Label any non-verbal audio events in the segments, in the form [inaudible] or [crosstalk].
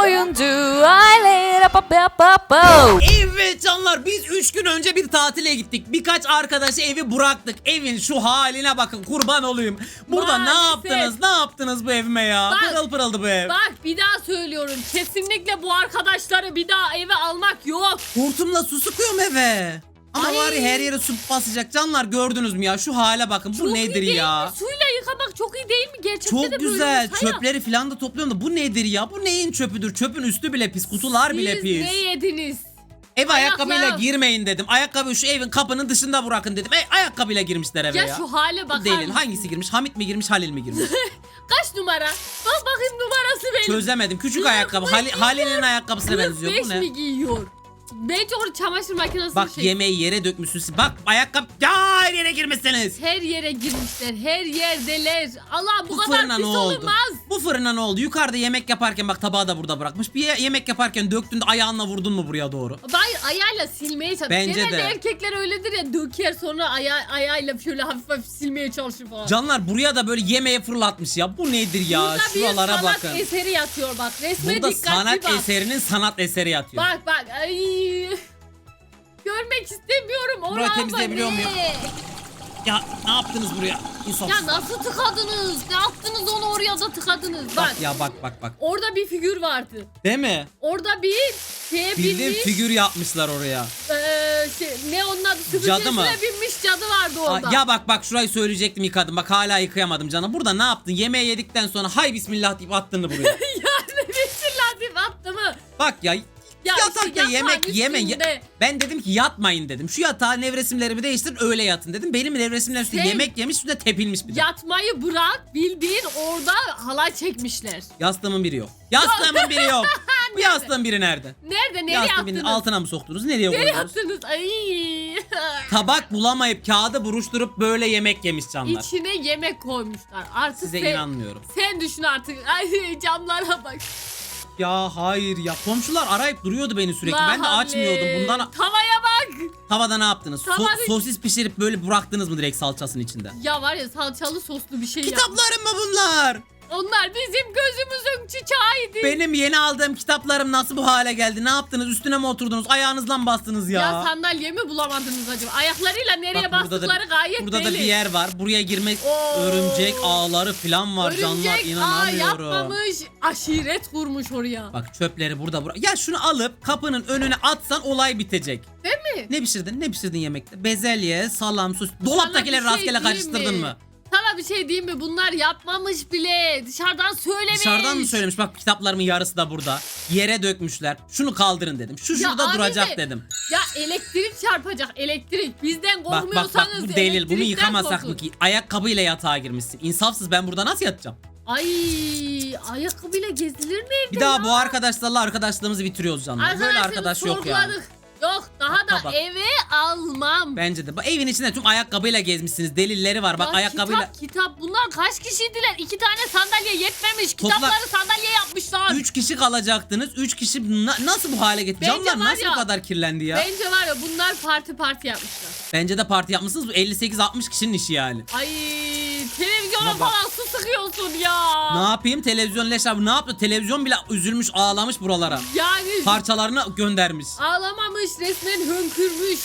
oyuncu aile. Evet canlar biz 3 gün önce bir tatile gittik. Birkaç arkadaşı evi bıraktık. Evin şu haline bakın kurban olayım. Burada ne Maalesef. yaptınız? Ne yaptınız bu evime ya? Bak. Pırıl pırıldı bu ev. Bak bir daha söylüyorum. Kesinlikle bu arkadaşları bir daha eve almak yok. Hortumla su sıkıyorum eve. Ama Ay. var ya her yere su basacak. Canlar gördünüz mü ya? Şu hale bakın. Bu Çok iyi nedir ya? Suyla yıkamak çok iyi değil mi? Gerçekten Çok de böyle güzel. olsa ya. Çöpleri falan da topluyorum da bu nedir ya? Bu neyin çöpüdür? Çöpün üstü bile pis. Kutular bile Siz pis. ne yediniz? Ev ayakkabıyla Ayakla. girmeyin dedim. Ayakkabı şu evin kapının dışında bırakın dedim. E, ayakkabıyla girmişler eve ya. Ya, şu hale bakar delil. mısın? Hangisi girmiş? Hamit mi girmiş? Halil mi girmiş? [laughs] Kaç numara? Bak bakayım numarası benim. Çözemedim. Küçük Kılıf ayakkabı. Hali-? Halil'in ayakkabısına benziyor. beş Bu ne? mi giyiyor? Bence onu çamaşır makinesi Bak şey. yemeği yere dökmüşsün. Bak ayakkabı. Ya yere girmişsiniz. Her yere girmişler. Her yerdeler. Allah bu, Bu kadar pis ne oldu? olmaz. Bu fırına ne oldu? Yukarıda yemek yaparken bak tabağı da burada bırakmış. Bir ye- yemek yaparken döktün de ayağınla vurdun mu buraya doğru? Hayır ayağıyla silmeye çalışıyor. Bence Genelde de. erkekler öyledir ya döker sonra aya ayağıyla şöyle hafif hafif silmeye çalışır falan. Canlar buraya da böyle yemeğe fırlatmış ya. Bu nedir ya? Burada bir Şuralara sanat bakın. eseri yatıyor bak. Resme Burada dikkatli sanat bak. eserinin sanat eseri yatıyor. Bak bak. Ay. Görmek istemiyorum. Burayı Oraya temizleyebiliyor muyum? Ya ne yaptınız buraya? İnsaf. Ya nasıl tıkadınız? Ne yaptınız onu oraya da tıkadınız? Bak. Bak ya bak bak bak. Orada bir figür vardı. Değil mi? Orada bir şeye Bildiğin binmiş. figür yapmışlar oraya. eee, şey, ne onun adı? Cadı mı? Binmiş cadı vardı Aa, orada. ya bak bak şurayı söyleyecektim yıkadım. Bak hala yıkayamadım canım. Burada ne yaptın? Yemeği yedikten sonra hay bismillah deyip attın da buraya. yani bir latif attı mı? bak ya Ya yatakta işte yatağın yemek yeme. üstünde. Ben dedim ki yatmayın dedim. Şu yatağa nevresimlerimi değiştirin öyle yatın dedim. Benim nevresimler üstüne Sen- yemek yemiş üstüne tepilmiş bir de. Yatmayı bırak bildiğin orada halay çekmişler. Yastığımın biri yok. Yastığımın biri yok. [laughs] Bu yastığın biri nerede? Nerede? Nereye Yastığın attınız? altına mı soktunuz? Nereye Nereye koydunuz? attınız? Ay. [laughs] Tabak bulamayıp kağıdı buruşturup böyle yemek yemiş canlar. İçine yemek koymuşlar. Artık Size sen, inanmıyorum. sen düşün artık. Ay camlara bak. Ya hayır ya komşular arayıp duruyordu beni sürekli. La ben de açmıyordum. Bundan Tavaya bak. tavada ne yaptınız? So- Tavada- sosis pişirip böyle bıraktınız mı direkt salçasının içinde? Ya var ya salçalı soslu bir şey yapmış. Kitaplarım mı bunlar? Onlar bizim gözümüzün çiçeğiydi. Benim yeni aldığım kitaplarım nasıl bu hale geldi? Ne yaptınız? Üstüne mi oturdunuz? Ayağınızla mı bastınız ya? Ya, sandalye mi bulamadınız acaba? Ayaklarıyla nereye Bak burada bastıkları da, gayet burada da belli. bir yer var. Buraya girmek Oo. örümcek ağları falan var canlar. Örümcek ağ inanamıyorum. yapmamış. Aşiret kurmuş oraya. Bak çöpleri burada bura. Ya şunu alıp kapının önüne atsan olay bitecek. Değil mi? Ne pişirdin? Ne pişirdin yemekte? Bezelye, salam, sos. Dolaptakileri bir rastgele şey diyeyim karıştırdın mi? mı? Bir şey diyeyim mi? Bunlar yapmamış bile. Dışarıdan söylemiş. Dışarıdan mı söylemiş? Bak kitaplarımın yarısı da burada. Yere dökmüşler. Şunu kaldırın dedim. Şu Ya şurada abi duracak de- dedim. Ya elektrik çarpacak elektrik. Bizden Bak bak korkmuyorsanız bak bu delil. Bunu elektrikten yıkamasak korkun. mı ki? Ayakkabıyla yatağa girmişsin. İnsafsız ben burada nasıl yatacağım? Ay ayakkabıyla gezilir mi evde Bir daha ya? bu arkadaşlarla arkadaşlığımızı bitiriyoruz canlar. Böyle arkadaş yok sorguladık. Yok daha da Bak, bak. eve almam. Bence de. Bak, evin içinde tüm ayakkabıyla gezmişsiniz. Delilleri var. Bak Ya ayakkabıyla. Kitap kitap bunlar kaç kişiydiler? İki tane sandalye yetmemiş. Topla- Kitapları sandalye yapmışlar. 3 kişi kalacaktınız. 3 kişi na- nasıl bu hale getirdi? Bence Canlar var nasıl ya- bu kadar kirlendi ya? Bence var ya bunlar parti parti yapmışlar. Bence de parti yapmışsınız. Bu 58-60 kişinin işi yani. Ay televizyona falan su sıkıyorsun ya. Ne yapayım? Televizyon leş abi ne yaptı? Televizyon bile üzülmüş, ağlamış buralara. Yani Parçalarını göndermiş. ağlamamış resmen hönkürmüş.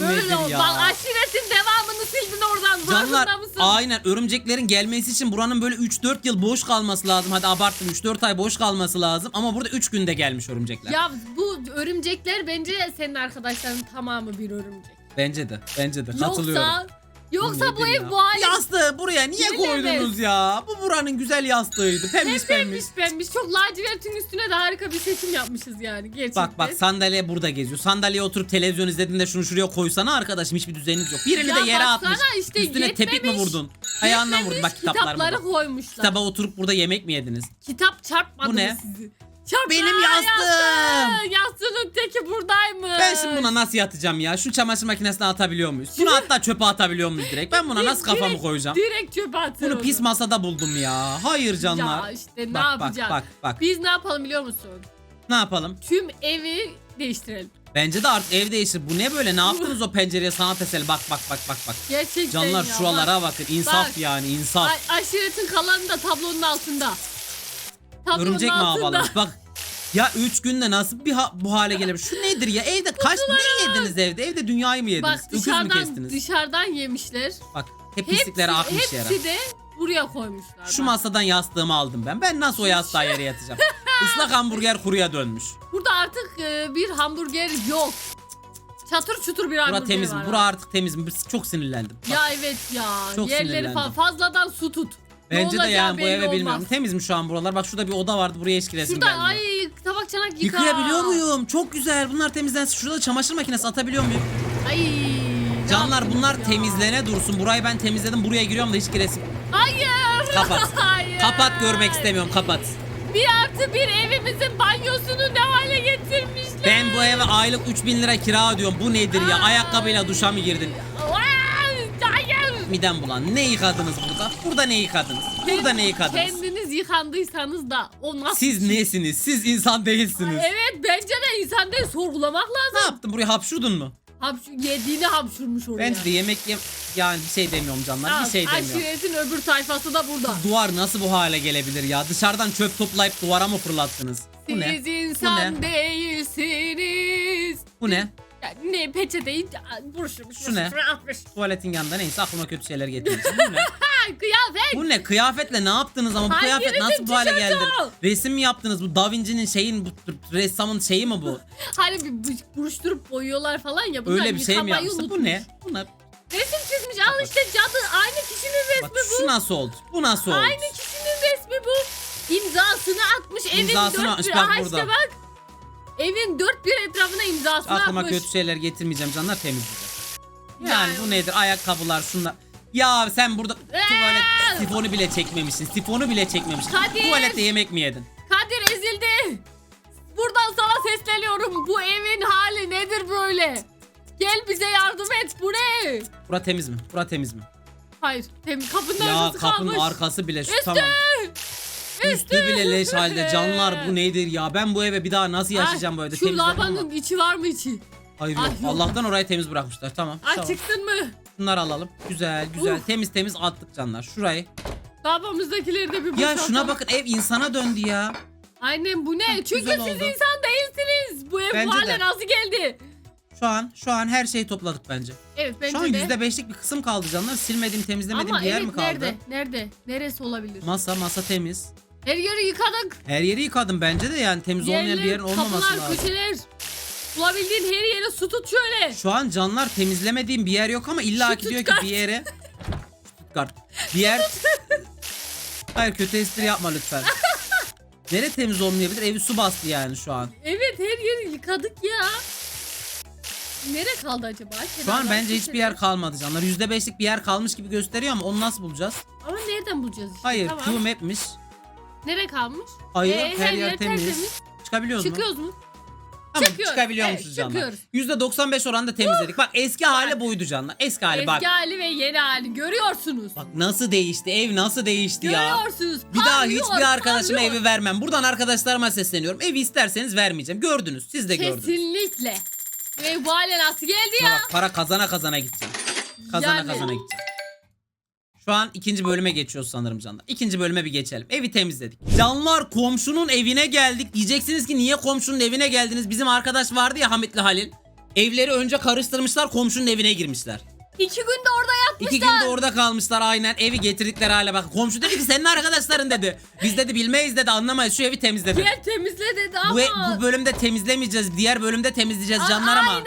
Böyle nedir o- ya? Bak aşiretin devamını sildin oradan. Canlar mısın? aynen örümceklerin gelmesi için buranın böyle 3-4 yıl boş kalması lazım. Hadi abarttım 3-4 ay boş kalması lazım. Ama burada 3 günde gelmiş örümcekler. Ya bu örümcekler bence senin arkadaşların tamamı bir örümcek. Bence de. Bence de. Katılıyorum. Yoksa yoksa bu nedir ev ya? bu hale Yastığı buraya niye koydunuz ya? Bu buranın güzel yastığıydı. Pembiş pembiş. pembiş pembiş çok lacivertin üstüne de harika bir seçim yapmışız yani gerçekten. Bak bak sandalye burada geziyor. Sandalyeye oturup televizyon izlediğinde şunu şuraya koysana arkadaşım hiçbir düzeniniz yok. Birini Ya de yere baksana atmış. işte Üstüne tepik mi yetmemiş. vurdun? Ayağından vurdun. Bak kitaplarımı. kitapları bak. koymuşlar. Kitaba oturup burada yemek mi yediniz? Kitap çarpmadı Bu ne? mı sizi? Çarp Benim yastığım. yastığı. Yastığının teki buradaymış. Ben şimdi buna nasıl yatacağım ya? Şu çamaşır makinesine atabiliyor muyuz? Bunu hatta çöpe atabiliyor muyuz direkt? Ben buna nasıl kafamı Direkt- koyacağım? Direkt çöpe atıyorum. Bunu pis masada buldum ya. Hayır canlar. Ya işte ne Bak, bak, yapacağız? bak, bak. Biz ne yapalım biliyor musun? Ne yapalım? Tüm evi değiştirelim. Bence de artık ev değişir. Bu ne böyle? Ne yaptınız o pencereye sanat eseri? Bak bak bak bak bak. Gerçekten Canlar ya, şuralara bakın. İnsaf Bak. yani Bak. insaf. Ay, aşiretin kalanı da tablonun altında. Tablonun Örümcek mi altında. Bak. Ya 3 günde nasıl bir ha- bu hale gelebilir? Şu nedir ya? Evde kaç ne yediniz evde? Evde dünyayı mı yediniz? Bak Öküz mü dışarıdan kestiniz? dışarıdan yemişler. Bak hep pislikleri akmış yere. hepsi de buraya koymuşlar. Şu bak. masadan yastığımı aldım ben. Ben nasıl o yastığa yere yatacağım? [laughs] Islak hamburger kuruya dönmüş. Burada artık e, bir hamburger yok. Çatır çutur bir hamburger Bura temiz mi? var. Bura artık temiz mi? Çok sinirlendim. Bak, Ya evet ya. Çok Yerleri sinirlendim. falan fazladan su tut. Bence de olacağı yani bu belli eve olmaz. bilmiyorum. Temiz mi şu an buralar? Bak şurada bir oda vardı. Buraya hiç giresim Şurada ay tabak çanak yıka. Yıkayabiliyor muyum? Çok güzel. Bunlar temizlensin. Şurada çamaşır makinesi atabiliyor muyum? Ay. ne Canlar yaptınız bunlar ya? temizlene dursun. Burayı ben temizledim. Buraya giriyorum da hiç giresim. Hayır. Kapat. [laughs] Hayır. Kapat görmek istemiyorum. Kapat. Bir artı bir evimizin banyosunu ne hale getirmişler. Ben bu eve aylık 3000 lira kira ödüyorum. Bu nedir ya? Ay. Ayakkabıyla duşa mı girdin? Hayır. Midem bulan. Ne yıkadınız burada? Burada ne yıkadınız? Burada ne yıkadınız? Kendiniz yıkandıysanız da o nasıl? Siz nesiniz? Siz insan değilsiniz. Evet bence de insan değil sorgulamak Ne lazım. yaptın? Buraya hapşurdun mu? Hapşu, yediğini hapşurmuş oraya. Bence de yemek yem... Yani bir şey demiyorum canlar. Bir şey demiyorum. Aşiretin öbür tayfası da burada. Duvar nasıl bu hale gelebilir ya? Dışarıdan çöp toplayıp duvara mı fırlattınız? Bu ne? Siz insan Bu ne? değilsiniz. Bu ne? Ya, ne peçeteyi buruşmuş. Şu ne? Atmış. Tuvaletin yanında neyse aklıma kötü şeyler getirmiş. Bu [laughs] ne? Ay, kıyafet. Bu ne? Kıyafetle ne yaptınız ama bu Ay, kıyafet nasıl bu hale geldi? Resim mi yaptınız? Bu Da Vinci'nin şeyin bu ressamın şeyi mi bu? [laughs] Hani bir bu- buruşturup boyuyorlar falan ya. Bunlar Öyle bir şey mi yapmışsın? Bu ne? Bu ne? Resim çizmiş. Al işte cadı. Aynı kişinin resmi Bak bu. şu nasıl oldu? Bu nasıl oldu? Aynı kişinin resmi bu. İmzasını atmış. Evin İmzasını dört atmış, bir. bak Aha burada. işte bak. Evin dört bir etrafına imzasını Aklıma atmış. kötü şeyler getirmeyeceğim canlar temizleyeceğim. Yani bu nedir? Ayakkabılar şunlar. Ya sen burada tuvalet sifonu bile çekmemişsin. Sifonu bile çekmemişsin. Kadir! Tuvalette yemek mi yedin? Kadir ezildi. Buradan sana sesleniyorum. Bu evin hali nedir böyle? Gel bize yardım et. Bu ne? Bura temiz mi? Bura temiz mi? Hayır. Tem kapının Ya arkası kapının kalmış. arkası bile şu Üstü! tamam. Üstü bile leş halde. Canlar bu nedir ya? Ben bu eve bir daha nasıl yaşayacağım bu evde? Şu labanın içi var mı içi? Hayır Ay, yok. yok. Allah'tan orayı temiz bırakmışlar. Tamam. Ay tamam. çıktın mı? Bunları alalım. Güzel güzel. Uf. Temiz temiz attık canlar. Şurayı. Labamızdakileri de bir Ya boşaltalım. şuna bakın ev insana döndü ya. Aynen bu ne? Çünkü güzel siz oldu. insan değilsiniz. Bu ev Bence hale de. nasıl geldi? Şu an şu an her şeyi topladık bence. Evet bence Şu an de. yüzde beşlik bir kısım kaldı canlar. Silmediğim, temizlemediğim Ama bir yer evet mi kaldı? nerede? Nerede? Neresi olabilir? Masa, masa temiz. Her yeri yıkadık. Her yeri yıkadım bence de yani temiz olmayan bir yerin olmaması kapılar, lazım. köşeler. Bulabildiğin her yere su tut şöyle. Şu an canlar temizlemediğim bir yer yok ama illa ki diyor ki Stuttgart. bir yere Stuttgart. Bir yer Hayır kötü espri yapma lütfen. [laughs] Nere temiz olmayabilir? Evi su bastı yani şu an. Evet her yeri yıkadık ya. Nere kaldı acaba? Şu an Kenarlar, bence hiçbir köşeler. yer kalmadı canlar. Yüzde beşlik bir yer kalmış gibi gösteriyor ama onu nasıl bulacağız? Ama nereden bulacağız işte? Hayır. Q map'miş. Nere kalmış? Hayır, Ee, her, yer, temiz. Çıkabiliyoruz mu? Çıkıyoruz mu? Tamam, Çıkıyoruz. çıkabiliyormuşuz Evet, canlar. çıkıyoruz. Yüzde 95 oranda temizledik. Bak eski hali buydu canlar. Eski hali Eski bak. hali ve yeni hali görüyorsunuz. Bak nasıl değişti. Ev nasıl değişti ya. Görüyorsunuz. Bir daha Parlıyor, hiçbir arkadaşıma parlıyor. evi vermem. Buradan arkadaşlarıma sesleniyorum. Evi isterseniz vermeyeceğim. Gördünüz. Siz de gördünüz. Kesinlikle. Ve bu hale nasıl geldi Şuna ya? bak para kazana kazana gideceğim. Kazana Yani. kazana gideceğim. Şu an ikinci bölüme geçiyoruz sanırım canlar. İkinci bölüme bir geçelim. Evi temizledik. Canlar komşunun evine geldik. Diyeceksiniz ki niye komşunun evine geldiniz? Bizim arkadaş vardı ya Hamitli Halil. Evleri önce karıştırmışlar komşunun evine girmişler. İki günde orada yatmışlar. İki günde orada kalmışlar aynen. Evi getirdikleri hale bak. Komşu dedi ki senin arkadaşların dedi. Biz dedi bilmeyiz dedi anlamayız. Şu evi temizle dedi. Gel temizle dedi ama. Bu, bu bölümde temizlemeyeceğiz. Diğer bölümde temizleyeceğiz canlar ama. Bak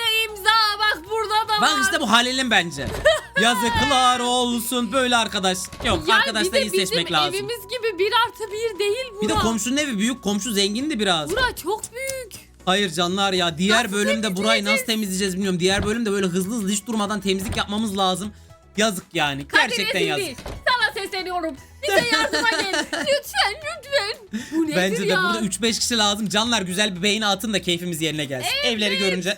burada da Bak var. işte bu Halil'in bence. [laughs] Yazıklar olsun böyle arkadaş. Yok Ya arkadaşlar de iyi seçmek bizim lazım. evimiz gibi bir artı bir değil bura. Bir de komşunun evi büyük. Komşu zengindi biraz. Bura çok büyük. Hayır canlar ya. Diğer Nasıl bölümde burayı nasıl temizleyeceğiz bilmiyorum. Diğer bölümde böyle hızlı hızlı hiç durmadan temizlik yapmamız lazım. Yazık yani. Gerçekten Kadir yazık. Sana sesleniyorum. Bize [laughs] yardıma gel. Lütfen lütfen. Bu nedir Bence de ya? burada 3-5 kişi lazım. Canlar güzel bir beğeni atın da keyfimiz yerine gelsin. Evleri görünce.